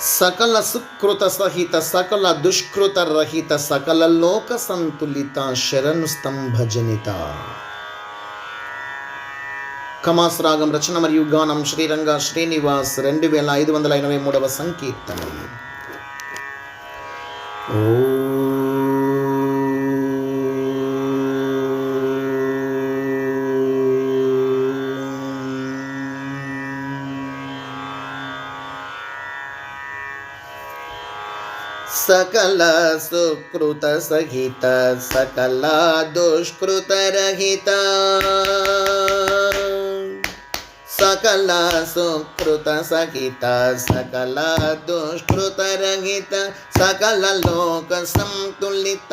సకల సుకృత సహిత సకల దుష్కృత రహిత సకల లోక సంతులిత శరణు స్తంభజనిత. కమాస్ రాగం రచన మరియు గానం శ్రీరంగ శ్రీనివాస్ రెండు వేల ఐదు వందల ఎనభై మూడవ సంకీర్తనం. ఓ సుకృత సహిత సకల దుష్కృత రహిత సకల సుకృత సహిత సకల దుష్కృత రహిత సకల లోక సంతులిత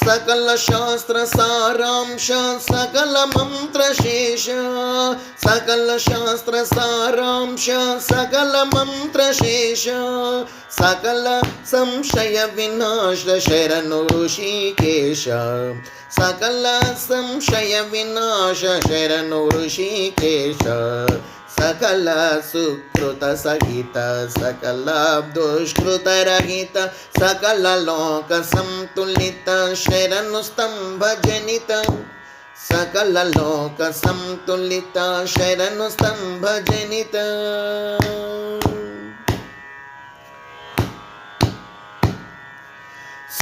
లోక సంతులిత శరణు స్తంభ జనిత సకల లోక సంతులిత శరణు స్తంభ జనిత సకలేంద్రియ మృత్యునాశ సకలౌషధ గుణాధీశ సకలేప్సిత స్థిర పోష శరణు శ్రీష సకలేంద్రియ మృత్యునాశ సకలౌషధ గుణాధీశ సకలేప్సిత స్థిర పోష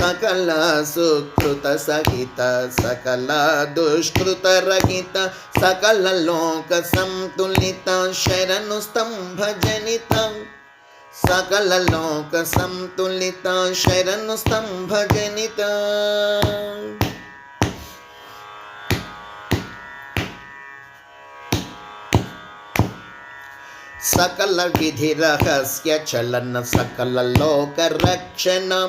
సకల సుకృత సహిత సకల దుష్కృత రహిత సకల లోక సంతులిత శరణు స్తంభ జనిత. సకల లోక సంతులిత శరణు స్తంభ జనిత. సకల పురాణాభిగమ్య సకల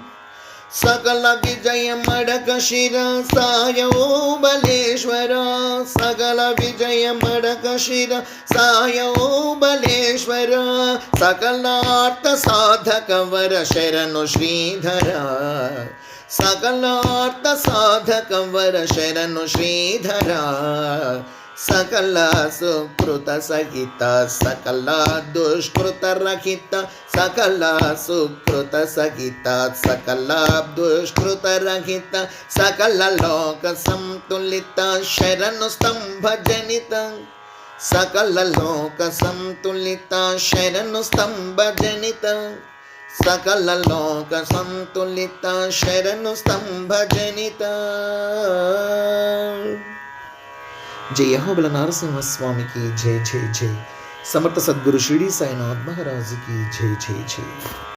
सकल विजय मडक शिरा साय ओ बलेश्वरा। सकल विजय मडक शिरा साय ओ बलेश्वरा। सकलार्थ साधक वर शरण श्रीधरा। सकलार्थ साधक वर शरण श्रीधरा। జీవ కారుణ్య సకల కర్మ ప్రావీణ్య శరణు ప్రాధాన్యం సకల కర్మ ప్రావీణ్య శరణు ప్రాధాన్య సకల సుకృత సహిత సకల దుష్కృత రహిత సకల లోక సంతులిత శరణు స్తంభ జనిత సకల లోక సంతులిత శరణు స్తంభ జనిత. సకల జై యహోబల నరసింహస్వామికి జై జై జై. సమర్థ సద్గురు షిరిడి సాయినాథ్ మహారాజుకి జై జై జై.